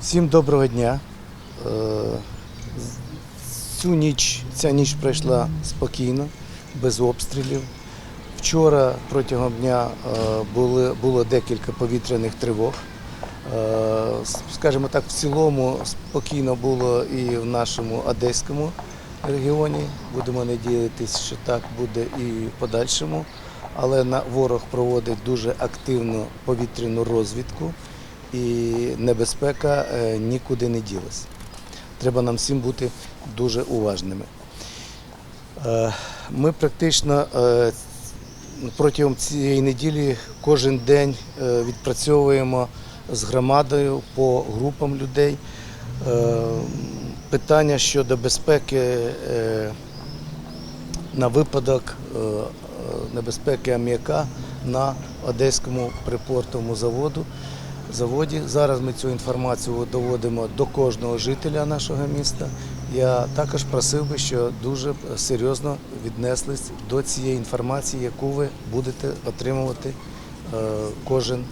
Всім доброго дня. Е, Цю ніч, ця ніч пройшла спокійно, без обстрілів. Вчора протягом дня е, були, було декілька повітряних тривог. Е, Скажімо так, в цілому спокійно було і в нашому Одеському регіоні. Будемо надіятися, що так буде і в подальшому. Але ворог проводить дуже активну повітряну розвідку і небезпека е, нікуди не ділась. Треба нам всім бути дуже уважними. Е, Ми практично е, протягом цієї неділі кожен день відпрацьовуємо з громадою по групам людей. Питання щодо безпеки на випадок небезпеки аміака на Одеському припортовому заводу. Заводі. Зараз ми цю інформацію доводимо до кожного жителя нашого міста. Я також просив би, що дуже серйозно віднеслись до цієї інформації, яку ви будете отримувати е, кожен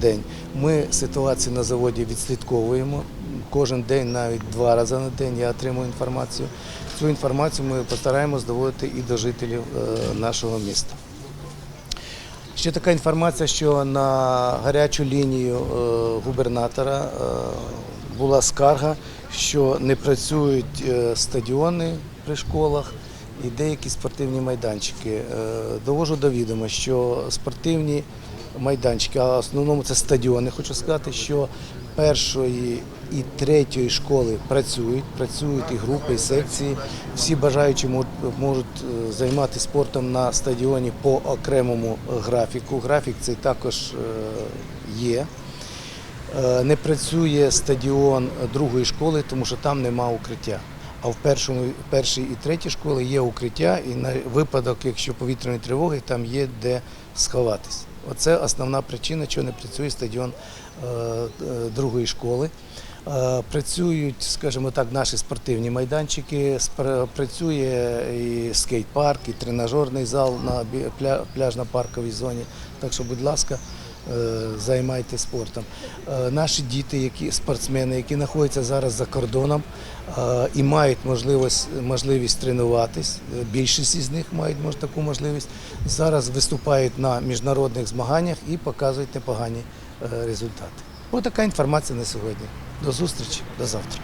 день. Ми ситуацію на заводі відслідковуємо. Кожен день, навіть два рази на день я отримую інформацію. Цю інформацію ми постараємось доводити і до жителів е, нашого міста. Ще така інформація, що на гарячу лінію е, губернатора е, була скарга, що не працюють е, стадіони при школах і деякі спортивні майданчики. Е, Довожу до відома, що спортивні майданчики, а в основному це стадіони, хочу сказати, що першої і третьої школи працюють, працюють і групи, і секції. Всі бажаючі можуть е, займатися спортом на стадіоні по окремому графіку. Графік цей також е, є. Не працює стадіон другої школи, тому що там нема укриття. А в першому, першій і третій школи є укриття, і на випадок, якщо повітряної тривоги, там є де сховатись. Оце основна причина, чого не працює стадіон е, е, другої школи. Е, Працюють, скажімо так, наші спортивні майданчики, працює і скейт-парк, і тренажерний зал на пляжно-парковій зоні. Так що, будь ласка, е, займайтесь спортом. Е, Наші діти, які спортсмени, які знаходяться зараз за кордоном е, і мають можливість, можливість тренуватись, більшість із них мають мож- таку можливість, зараз виступають на міжнародних змаганнях і показують непогані результати. Ось така інформація на сьогодні. До зустрічі, до завтра.